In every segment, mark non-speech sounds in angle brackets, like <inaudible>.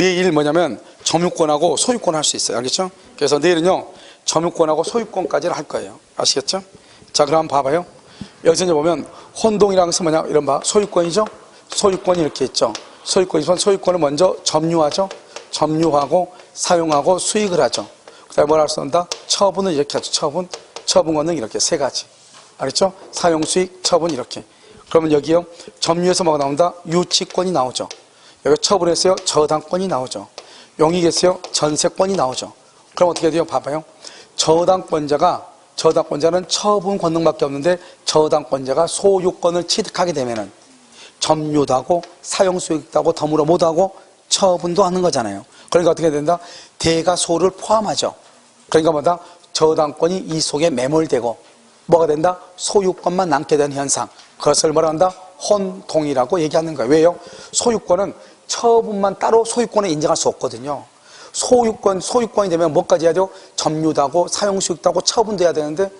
내일 뭐냐면 점유권하고 소유권 할 수 있어요. 알겠죠? 그래서 내일은요, 점유권하고 소유권까지를 할 거예요. 아시겠죠? 자, 그럼 봐봐요. 여기서 이제 보면 혼동이라는 것은 뭐냐? 이런 봐. 소유권이죠? 소유권이 이렇게 있죠. 소유권이 면 소유권을 먼저 점유하죠. 점유하고 사용하고 수익을 하죠. 그 다음에 뭐라 할수 있다? 처분은 이렇게 하죠. 처분. 처분 권능 이렇게 세 가지. 알겠죠? 사용 수익, 처분 이렇게. 그러면 여기요. 점유에서 뭐가 나온다? 유치권이 나오죠. 여기 처분에서요. 저당권이 나오죠. 용익에서요. 전세권이 나오죠. 그럼 어떻게 돼요? 봐봐요. 저당권자가 저당권자는 처분 권능밖에 없는데 저당권자가 소유권을 취득하게 되면은 점유도 하고 사용 수익도 하고 더불어 모두 하고 처분도 하는 거잖아요. 그러니까 어떻게 된다? 대가 소를 포함하죠. 그러니까 뭐다? 저당권이 이 속에 매몰되고 뭐가 된다? 소유권만 남게 되는 현상. 그것을 뭐라 한다? 혼동이라고 얘기하는 거예요. 왜요? 소유권은 처분만 따로 소유권에 인정할 수 없거든요. 소유권, 소유권이 되면 뭐까지 해야 돼요? 점유도 하고 사용수익도 하고 처분도 해야 되는데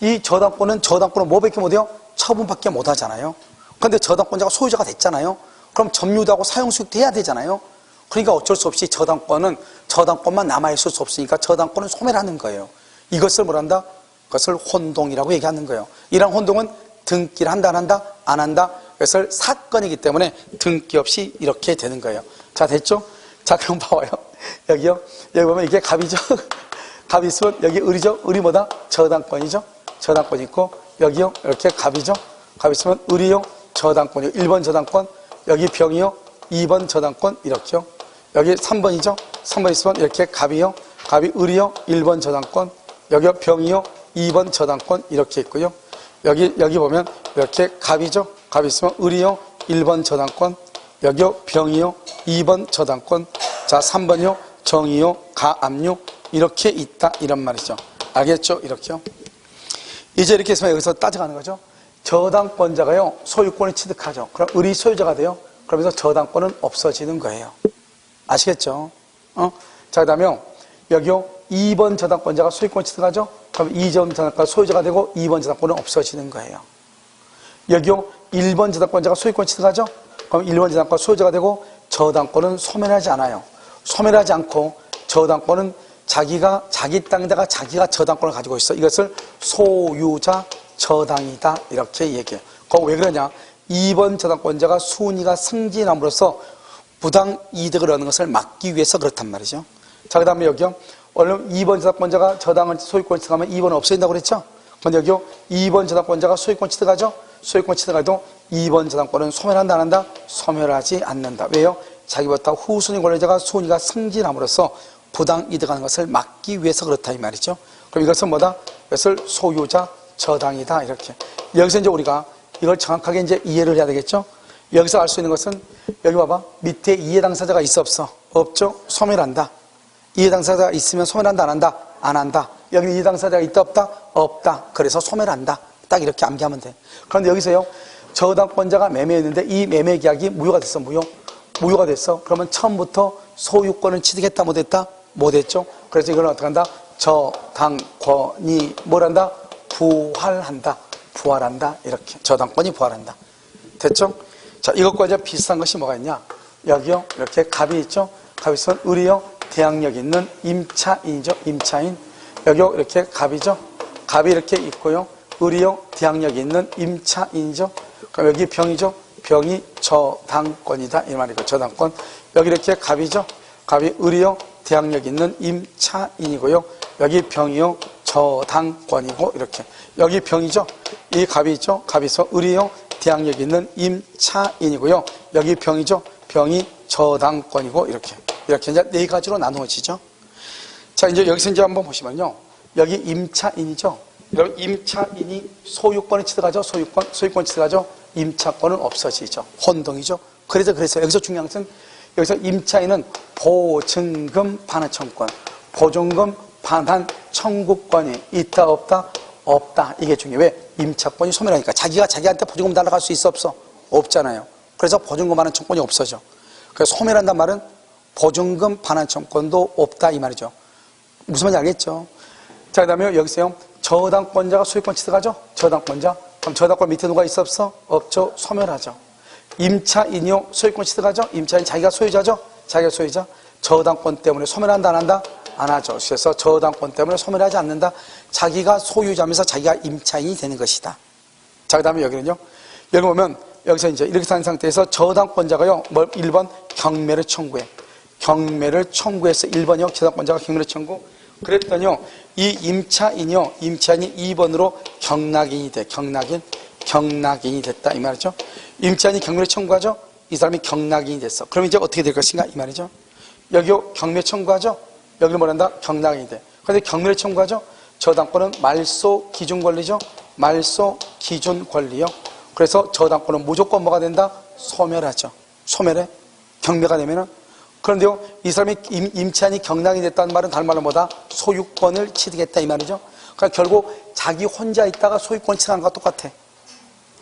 이 저당권은 저당권은 뭐밖에 못해요? 처분밖에 못 하잖아요. 그런데 저당권자가 소유자가 됐잖아요. 그럼 점유도 하고 사용수익도 해야 되잖아요. 그러니까 어쩔 수 없이 저당권은 저당권만 남아있을 수 없으니까 저당권은 소멸 하는 거예요. 이것을 뭐란다? 그것을 혼동이라고 얘기하는 거예요. 이런 혼동은 등기를 한다, 안 한다, 안 한다. 그것을 사건이기 때문에 등기 없이 이렇게 되는 거예요. 자, 됐죠? 자, 그럼 봐봐요. <laughs> 여기요. 여기 보면 이게 갑이죠. <laughs> 갑이 있으면 여기 을이죠. 을이 뭐다? 저당권이죠. 저당권 있고, 여기요. 이렇게 갑이죠. 갑이 있으면 을이요. 저당권이요. 1번 저당권. 여기 병이요. 2번 저당권. 이렇게요. 여기 3번이죠. 3번 있으면 이렇게 갑이요. 갑이 을이요. 1번 저당권. 여기 병이요. 2번 저당권. 이렇게 있고요. 여기, 여기 보면 이렇게 갑이죠. 갑이 있으면 을이요. 1번 저당권. 여기요. 병이요. 2번 저당권. 자, 3번이요. 정이요. 가압류. 이렇게 있다. 이런 말이죠. 알겠죠? 이렇게요. 이제 이렇게 해서 여기서 따져가는 거죠. 저당권자가요. 소유권을 취득하죠. 그럼 을이 소유자가 돼요. 그러면서 저당권은 없어지는 거예요. 아시겠죠? 어? 자, 그 다음에 여기요. 2번 저당권자가 소유권 취득하죠? 그럼 2번 저당권 소유자가 되고 2번 저당권은 없어지는 거예요. 여기요. 1번 저당권자가 소유권 취득하죠? 그럼 1번 저당권 소유자가 되고 저당권은 소멸하지 않아요. 소멸하지 않고 저당권은 자기가 자기 땅에다가 자기가 저당권을 가지고 있어. 이것을 소유자 저당이다 이렇게 얘기해요. 그거 왜 그러냐? 2번 저당권자가 순위가 승진함으로써 부당 이득을 얻는 것을 막기 위해서 그렇단 말이죠. 자, 그 다음에 여기요. 원래 2번 저당권자가 저당을 소유권 취득하면 2번은 없어진다고 그랬죠? 근데 여기요. 2번 저당권자가 소유권 취득하죠? 소유권 취득해도 2번 저당권은 소멸한다, 안 한다? 소멸하지 않는다. 왜요? 자기보다 후순위 권리자가 순위가 승진함으로써 부당 이득하는 것을 막기 위해서 그렇다 이 말이죠. 그럼 이것은 뭐다? 이것을 소유자 저당이다 이렇게. 여기서 이제 우리가 이걸 정확하게 이제 이해를 해야 되겠죠. 여기서 알 수 있는 것은 여기 봐봐 밑에 이해 당사자가 있어 없어? 없죠. 소멸한다. 이해 당사자가 있으면 소멸한다 안 한다? 안 한다. 여기 이해 당사자가 있다 없다? 없다. 그래서 소멸한다. 딱 이렇게 암기하면 돼. 그런데 여기서요 저당권자가 매매했는데 이 매매 계약이 무효가 됐어 무효. 무효가 됐어. 그러면 처음부터 소유권을 취득했다 못했다? 못했죠. 그래서 이걸 어떻게 한다? 저당권이 뭘 한다? 부활한다. 부활한다. 이렇게 저당권이 부활한다. 됐죠? 자 이것과 이제 비슷한 것이 뭐가 있냐? 여기요 이렇게 갑이 있죠? 갑이 있으면 을이요 대항력 있는 임차인이죠. 임차인. 여기요 이렇게 갑이죠. 갑이 이렇게 있고요. 을이요 대항력 있는 임차인이죠. 그럼 여기 병이죠. 병이 저당권이다. 이 말이고 저당권. 여기 이렇게 갑이죠? 갑이 을이요 대항력 있는 임차인이고요. 여기 병이요 저당권이고 이렇게. 여기 병이죠? 이 갑이 있죠? 갑이 있어 을이요 대항력 있는 임차인이고요. 여기 병이죠? 병이 저당권이고 이렇게. 이렇게 이제 네 가지로 나누어지죠? 자 이제 여기서 이제 한번 보시면요. 여기 임차인이죠 여러분 임차인이 소유권을 취득하죠 소유권 소유권 취득하죠 임차권은 없어지죠. 혼동이죠. 그래서 그래서 여기서 중요한 것은 여기서 임차인은 보증금 반환 청구권, 보증금 반환 청구권이 있다 없다 없다 이게 중요해. 왜 임차권이 소멸하니까 자기가 자기한테 보증금 달라고 할 수 있어 없어 없잖아요. 그래서 보증금 반환 청구권이 없어져. 그래서 소멸한단 말은 보증금 반환 청구권도 없다 이 말이죠. 무슨 말인지 알겠죠? 자 그다음에 여기서요 저당권자가 소유권 취득하죠. 저당권자. 그럼 저당권 밑에 누가 있어 없어? 없죠. 소멸하죠. 임차인이요. 소유권 취득하죠. 임차인 자기가 소유자죠. 자기가 소유자 저당권 때문에 소멸한다 안 한다? 안 하죠. 그래서 저당권 때문에 소멸하지 않는다. 자기가 소유자면서 자기가 임차인이 되는 것이다. 자, 그 다음에 여기는요. 여기 보면 여기서 이제 이렇게 산 상태에서 저당권자가요. 뭐 1번 경매를 청구해. 경매를 청구해서 1번이요. 저당권자가 경매를 청구. 그랬더니요. 이 임차인이요. 임차인이 2번으로 경락인이 돼. 경락인. 경락인이 됐다. 이 말이죠. 임차인이 경매를 청구하죠. 이 사람이 경락인이 됐어. 그럼 이제 어떻게 될 것인가? 이 말이죠. 여기요. 경매 청구하죠. 여기는 뭐란다? 경락인이 돼. 그런데 경매를 청구하죠. 저당권은 말소 기준 권리죠. 말소 기준 권리요. 그래서 저당권은 무조건 뭐가 된다? 소멸하죠. 소멸해. 경매가 되면은. 그런데요, 이 사람이 임, 임차인이 경락이 됐다는 말은 다른 말로 뭐다? 소유권을 취득했다 이 말이죠. 그러니까 결국 자기 혼자 있다가 소유권 취득하는 것과 똑같아.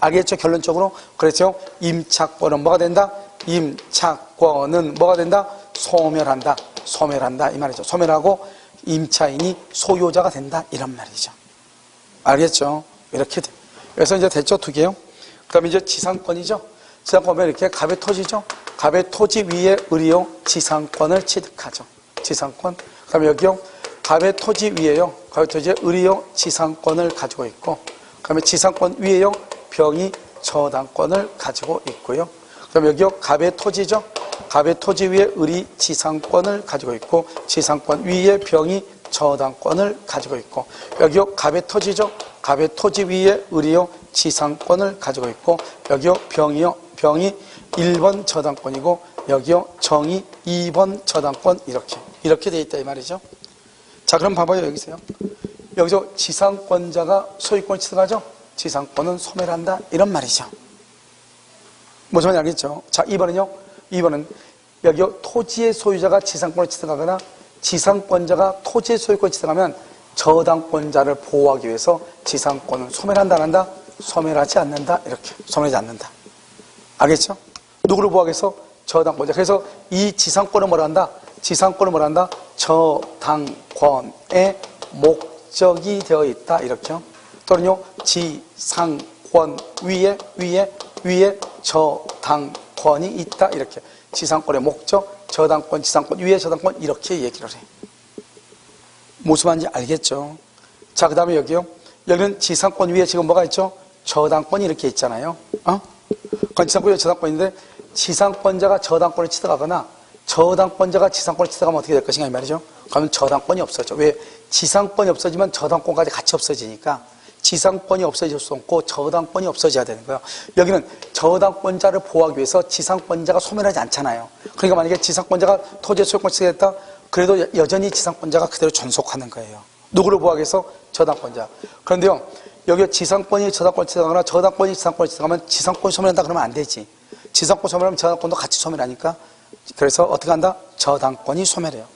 알겠죠? 결론적으로. 그래서 임차권은 뭐가 된다? 임차권은 뭐가 된다? 소멸한다. 소멸한다. 이 말이죠. 소멸하고 임차인이 소유자가 된다. 이런 말이죠. 알겠죠? 이렇게 돼. 그래서 이제 됐죠? 두 개요. 그 다음에 이제 지상권이죠? 지상권 보면 이렇게 갑의 토지죠? 갑의 토지 위에 의리요 지상권을 취득하죠. 지상권. 그 다음에 여기요. 갑의 토지 위에요. 갑의 토지에 의리요 지상권을 가지고 있고, 그 다음에 지상권 위에요. 병이 저당권을 가지고 있고요. 그 다음에 여기요. 갑의 토지죠? 갑의 토지 위에 의리 지상권을 가지고 있고, 지상권 위에 병이 저당권을 가지고 있고, 여기요. 갑의 토지죠? 갑의 토지 위에 의리요 지상권을 가지고 있고, 여기요. 병이요. 병이 1번 저당권이고, 여기요. 정이 2번 저당권, 이렇게. 이렇게 돼 있다, 이 말이죠. 자, 그럼 봐봐요, 여기서요. 여기서 지상권자가 소유권 취득하죠? 지상권은 소멸 한다, 이런 말이죠. 무슨 말인지 알겠죠? 자, 2번은요? 2번은 여기요, 토지의 소유자가 지상권을 취득하거나 지상권자가 토지의 소유권을 취득하면 저당권자를 보호하기 위해서 지상권은 소멸한다, 안 한다? 소멸하지 않는다, 이렇게. 소멸하지 않는다. 알겠죠? 누구를 위해서? 저당권자. 그래서 이 지상권은 뭐라 한다? 지상권은 뭐라 한다? 저당권의 목적이 되어 있다, 이렇게요. 또는요, 지상권 위에, 위에, 위에 저당권이 있다, 이렇게. 지상권의 목적, 저당권, 지상권, 위에 저당권, 이렇게 얘기를 해. 무슨 말인지 알겠죠? 자, 그 다음에 여기요. 여기는 지상권 위에 지금 뭐가 있죠? 저당권이 이렇게 있잖아요. 어? 그건 지상권 위에 저당권인데, 지상권자가 저당권을 취득하거나, 저당권자가 지상권을 취득하면 어떻게 될 것인가, 이 말이죠? 그러면 저당권이 없어져. 왜? 지상권이 없어지면 저당권까지 같이 없어지니까, 지상권이 없어질 수 없고 저당권이 없어져야 되는 거예요. 여기는 저당권자를 보호하기 위해서 지상권자가 소멸하지 않잖아요. 그러니까 만약에 지상권자가 토지 소유권 취득했다, 그래도 여- 여전히 지상권자가 그대로 존속하는 거예요. 누구를 보호하기 위해서? 저당권자. 그런데요, 여기 지상권이 저당권 취득하거나 저당권이 지상권을 취득하면 지상권이 소멸한다 그러면 안 되지. 지상권 소멸하면 저당권도 같이 소멸하니까. 그래서 어떻게 한다? 저당권이 소멸해요.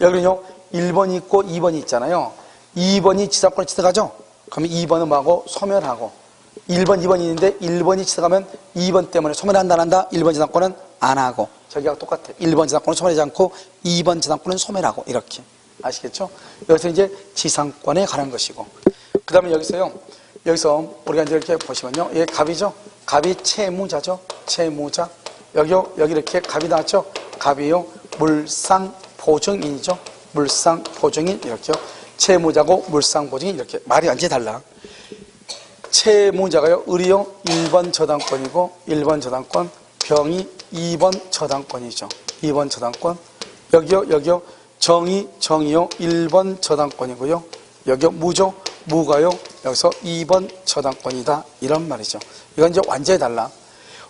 여기는요, 1번이 있고 2번이 있잖아요. 2번이 지상권을 취득하죠? 그러면 2번은 뭐하고? 소멸하고. 1번, 2번이 있는데 1번이 취득하면 2번 때문에 소멸한다, 안 한다? 1번 지상권은 안 하고. 저기하고 똑같아. 1번 지상권은 소멸하지 않고 2번 지상권은 소멸하고. 이렇게. 아시겠죠? 여기서 이제 지상권에 관한 것이고. 그 다음에 여기서요. 여기서 우리가 이제 이렇게 보시면요. 이게 갑이죠? 갑이 채무자죠? 채무자. 여기요. 여기 이렇게 갑이 나왔죠? 갑이요. 물상 보증인이죠? 물상 보증인. 이렇게요. 채무자고 물상 보증인. 이렇게. 말이 완전히 달라. 채무자가요, 의리용 1번 저당권이고, 1번 저당권, 병이 2번 저당권이죠. 2번 저당권. 여기요, 여기요, 정의, 정의요, 1번 저당권이고요. 여기요, 무죠, 무가요, 여기서 2번 저당권이다. 이런 말이죠. 이건 이제 완전히 달라.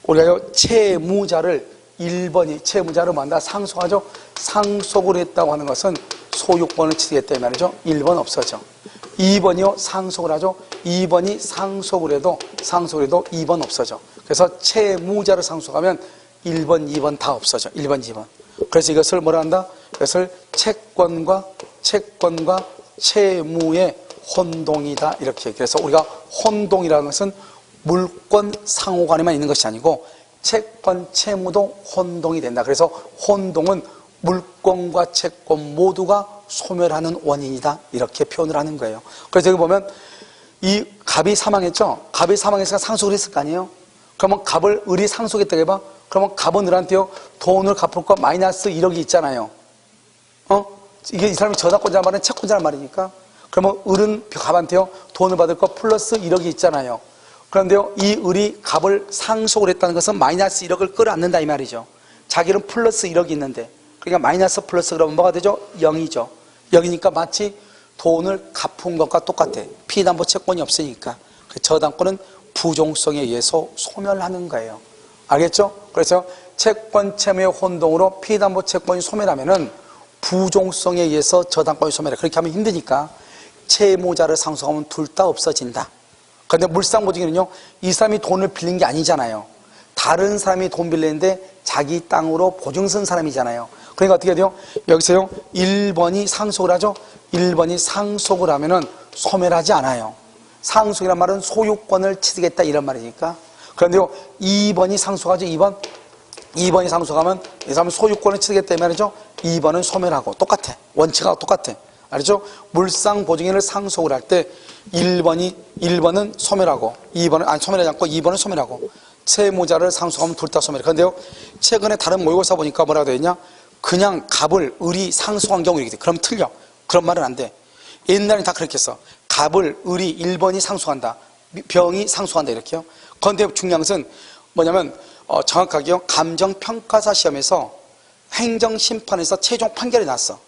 우리가요, 채무자를 1번이 채무자를 만나 상속하죠. 상속을 했다고 하는 것은 소유권을 취득했다 이 말이죠. 1번 없어져. 2번이요 상속을 하죠. 2번이 상속을 해도 상속을 해도 2번 없어져. 그래서 채무자를 상속하면 1번, 2번 다 없어져. 1번, 2번. 그래서 이것을 뭐라 한다? 이것을 채권과 채권과 채무의 혼동이다. 이렇게. 그래서 우리가 혼동이라는 것은 물권 상호간에만 있는 것이 아니고 채권, 채무도 혼동이 된다. 그래서 혼동은 물권과 채권 모두가 소멸하는 원인이다. 이렇게 표현을 하는 거예요. 그래서 여기 보면 이 갑이 사망했죠? 갑이 사망했으니까 상속을 했을 거 아니에요? 그러면 갑을 을이 상속했다고 해봐. 그러면 갑은들한테요 돈을 갚을 거 마이너스 1억이 있잖아요. 어? 이게 이 사람이 저당권자란 말은 채권자란 말이니까. 그러면 을은 갑한테요 돈을 받을 거 플러스 1억이 있잖아요. 그런데요 이 을이 갑을 상속을 했다는 것은 마이너스 1억을 끌어안는다 이 말이죠. 자기는 플러스 1억이 있는데 그러니까 마이너스 플러스 그러면 뭐가 되죠? 0이죠. 0이니까 마치 돈을 갚은 것과 똑같아. 피담보 채권이 없으니까. 그 저당권은 부종성에 의해서 소멸하는 거예요. 알겠죠? 그래서 채권 채무의 혼동으로 피담보 채권이 소멸하면은 부종성에 의해서 저당권이 소멸해. 그렇게 하면 힘드니까 채무자를 상속하면 둘 다 없어진다. 그런데 물상보증인은요, 이 사람이 돈을 빌린 게 아니잖아요. 다른 사람이 돈 빌렸는데 자기 땅으로 보증 쓴 사람이잖아요. 그러니까 어떻게 돼요? 여기서요, 1번이 상속을 하죠? 1번이 상속을 하면은 소멸하지 않아요. 상속이란 말은 소유권을 취득했다 이런 말이니까. 그런데요, 2번이 상속하죠? 2번? 2번이 상속하면 이 사람은 소유권을 취득했다 이 말이죠? 2번은 소멸하고 똑같아. 원칙하고 똑같아. 알죠? 물상 보증인을 상속을 할 때 1번이 1번은 소멸하고 2번은 아니 소멸하지 않고 2번은 소멸하고 채무자를 상속하면 둘 다 소멸해. 그런데요. 최근에 다른 모의고사 보니까 뭐라고 되어 있냐? 그냥 갑을 을이 상속한 경우 이렇게 돼. 그럼 틀려. 그런 말은 안 돼. 옛날에 다 그렇게 했어. 갑을 을이 1번이 상속한다. 병이 상속한다 이렇게요. 그런데 중요한 것은 뭐냐면 어, 정확하게요. 감정평가사 시험에서 행정심판에서 최종 판결이 났어.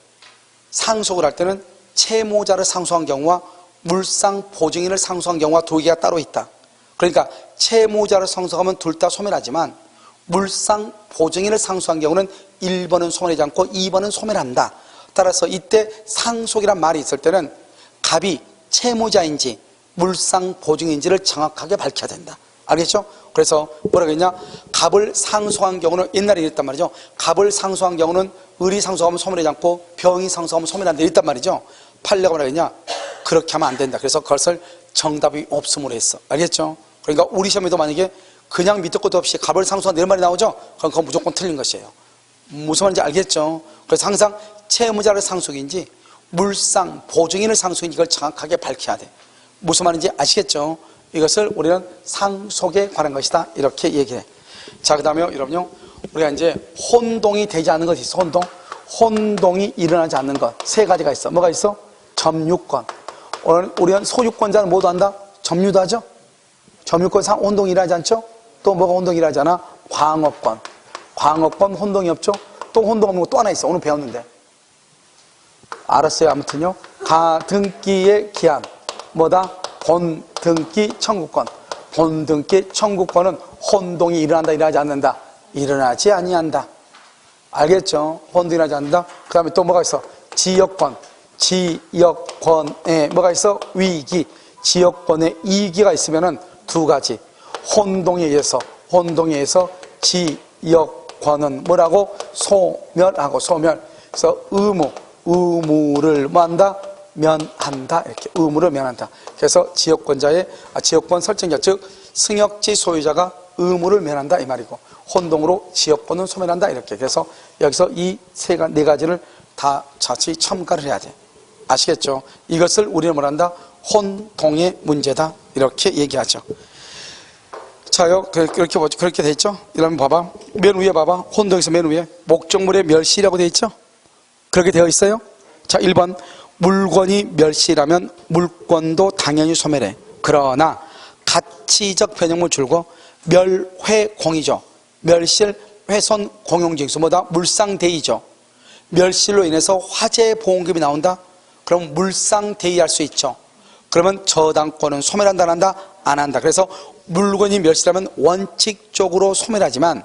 상속을 할 때는 채무자를 상속한 경우와 물상 보증인을 상속한 경우와 두 개가 따로 있다. 그러니까 채무자를 상속하면 둘 다 소멸하지만 물상 보증인을 상속한 경우는 1번은 소멸하지 않고 2번은 소멸한다. 따라서 이때 상속이란 말이 있을 때는 갑이 채무자인지 물상 보증인지를 정확하게 밝혀야 된다. 알겠죠? 그래서 뭐라고 했냐? 갑을 상속한 경우는 옛날에 이랬단 말이죠. 갑을 상속한 경우는 을이 상속하면 소멸하지 않고 병이 상속하면 소멸한다 이랬단 말이죠. 판례가 뭐라고 했냐? 그렇게 하면 안 된다. 그래서 그것을 정답이 없음으로 했어. 알겠죠? 그러니까 우리 시험에도 만약에 그냥 밑도 끝도 없이 갑을 상속한 네 말이 나오죠? 그럼 그건 무조건 틀린 것이에요. 무슨 말인지 알겠죠? 그래서 항상 채무자를 상속인지 물상 보증인을 상속인지 이걸 정확하게 밝혀야 돼. 무슨 말인지 아시겠죠? 이것을 우리는 상속에 관한 것이다. 이렇게 얘기해. 자, 그 다음에 여러분요. 우리가 이제 혼동이 되지 않는 것이 있어. 혼동. 혼동이 일어나지 않는 것. 세 가지가 있어. 뭐가 있어? 점유권. 우리는 소유권자는 모두 한다? 점유도 하죠? 점유권 상 혼동이 일어나지 않죠? 또 뭐가 혼동이 일어나지 않아? 광업권. 광업권 혼동이 없죠? 또 혼동 없는 거 또 하나 있어. 오늘 배웠는데. 알았어요. 아무튼요. 가 등기의 기한. 뭐다? 본 등기 청구권. 본등기 청구권은 혼동이 일어난다, 일어나지 않는다. 일어나지 아니한다. 알겠죠? 혼동이 일어나지 않는다. 그 다음에 또 뭐가 있어? 지역권. 지역권에 뭐가 있어? 위기. 지역권에 이기가 있으면은 두 가지. 혼동에 의해서, 혼동에 의해서 지역권은 뭐라고? 소멸하고 소멸. 그래서 의무, 의무를 뭐 한다? 면한다. 이렇게 의무를 면한다. 그래서 지역권자의, 아, 지역권 설정자, 즉, 승역지 소유자가 의무를 면한다. 이 말이고, 혼동으로 지역권은 소멸한다. 이렇게. 그래서 여기서 이세 가, 네 가지를 다 자칫 첨가를 해야 돼. 아시겠죠? 이것을 우리는 뭐란다? 혼동의 문제다. 이렇게 얘기하죠. 자요, 그- 그렇게, 뭐- 그렇게 돼 있죠? 이러면 봐봐. 맨 위에 봐봐. 혼동에서 맨 위에. 목적물의 멸시라고 돼 있죠? 그렇게 되어 있어요? 자, 1번. 물건이 멸시라면 물건도 당연히 소멸해. 그러나 가치적 변형물 줄고 멸회공이죠. 멸실, 훼손, 공용징수 뭐다? 물상대의죠. 멸실로 인해서 화재 보험금이 나온다? 그럼 물상대의할 수 있죠. 그러면 저당권은 소멸한다, 안 한다? 안 한다. 그래서 물건이 멸실하면 원칙적으로 소멸하지만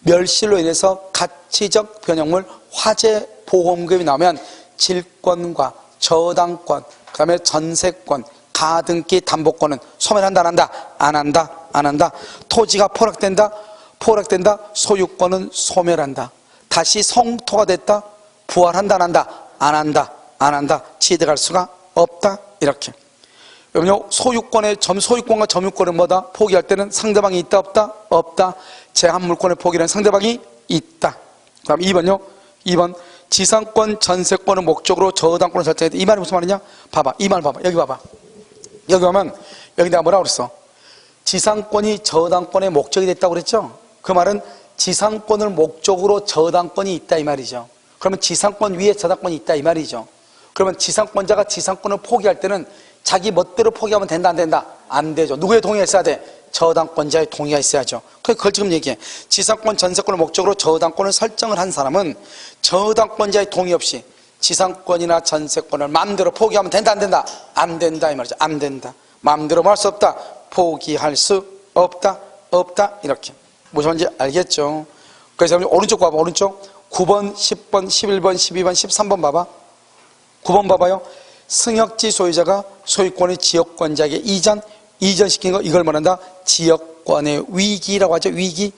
멸실로 인해서 가치적 변형물 화재 보험금이 나오면 질권과 저당권, 그 다음에 전세권, 가등기 담보권은 소멸한다, 안 한다? 안 한다, 안 한다. 토지가 포락된다, 포락된다, 소유권은 소멸한다. 다시 성토가 됐다, 부활한다, 안 한다? 안 한다, 안 한다. 취득할 수가 없다, 이렇게. 여러분요, 소유권의 점, 소유권과 점유권은 뭐다? 포기할 때는 상대방이 있다, 없다? 없다. 제한 물권의 포기는 상대방이 있다. 그 다음 2번요. 2번. 지상권, 전세권을 목적으로 저당권을 설정했다. 이 말이 무슨 말이냐? 봐봐. 이 말 봐봐. 여기 봐봐. 여기 보면, 여기 내가 뭐라고 그랬어? 지상권이 저당권의 목적이 됐다고 그랬죠? 그 말은 지상권을 목적으로 저당권이 있다 이 말이죠. 그러면 지상권 위에 저당권이 있다 이 말이죠. 그러면 지상권자가 지상권을 포기할 때는 자기 멋대로 포기하면 된다 안 된다? 안 되죠. 누구의 동의가 있어야 돼? 저당권자의 동의가 있어야죠. 그걸 지금 얘기해. 지상권 전세권을 목적으로 저당권을 설정을 한 사람은 저당권자의 동의 없이 지상권이나 전세권을 마음대로 포기하면 된다 안 된다? 안 된다 이 말이죠. 안 된다. 마음대로 말수 없다. 포기할 수 없다. 없다. 이렇게. 무슨 말인지 알겠죠? 그래서 오른쪽 봐봐. 오른쪽. 9번, 10번, 11번, 12번, 13번 봐봐. 9번 봐봐요. 승역지 소유자가 소유권의 지역권자에게 이전, 이전시킨 거 이걸 말한다. 지역권의 위기라고 하죠. 위기.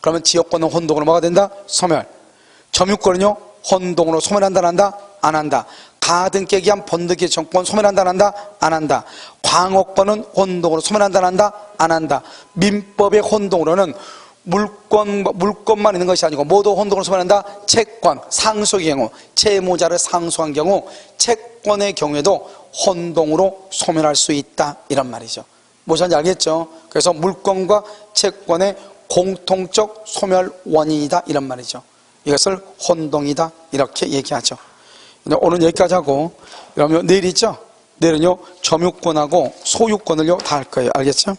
그러면 지역권은 혼동으로 뭐가 된다? 소멸. 점유권은요? 혼동으로 소멸한다, 안 한다? 안 한다. 가등 깨기 한 번득이 정권 소멸한다, 안 한다? 안 한다. 광업권은 혼동으로 소멸한다, 안 한다? 안 한다. 민법의 혼동으로는 물권, 물권만 있는 것이 아니고 모두 혼동으로 소멸한다? 채권, 상속의 경우, 채무자를 상속한 경우, 채권의 경우에도 혼동으로 소멸할 수 있다. 이런 말이죠. 무엇인지 알겠죠? 그래서 물권과 채권의 공통적 소멸 원인이다. 이런 말이죠. 이것을 혼동이다. 이렇게 얘기하죠. 오늘 여기까지 하고, 그러면 내일 있죠? 내일은요, 점유권하고 소유권을요, 다 할 거예요. 알겠죠?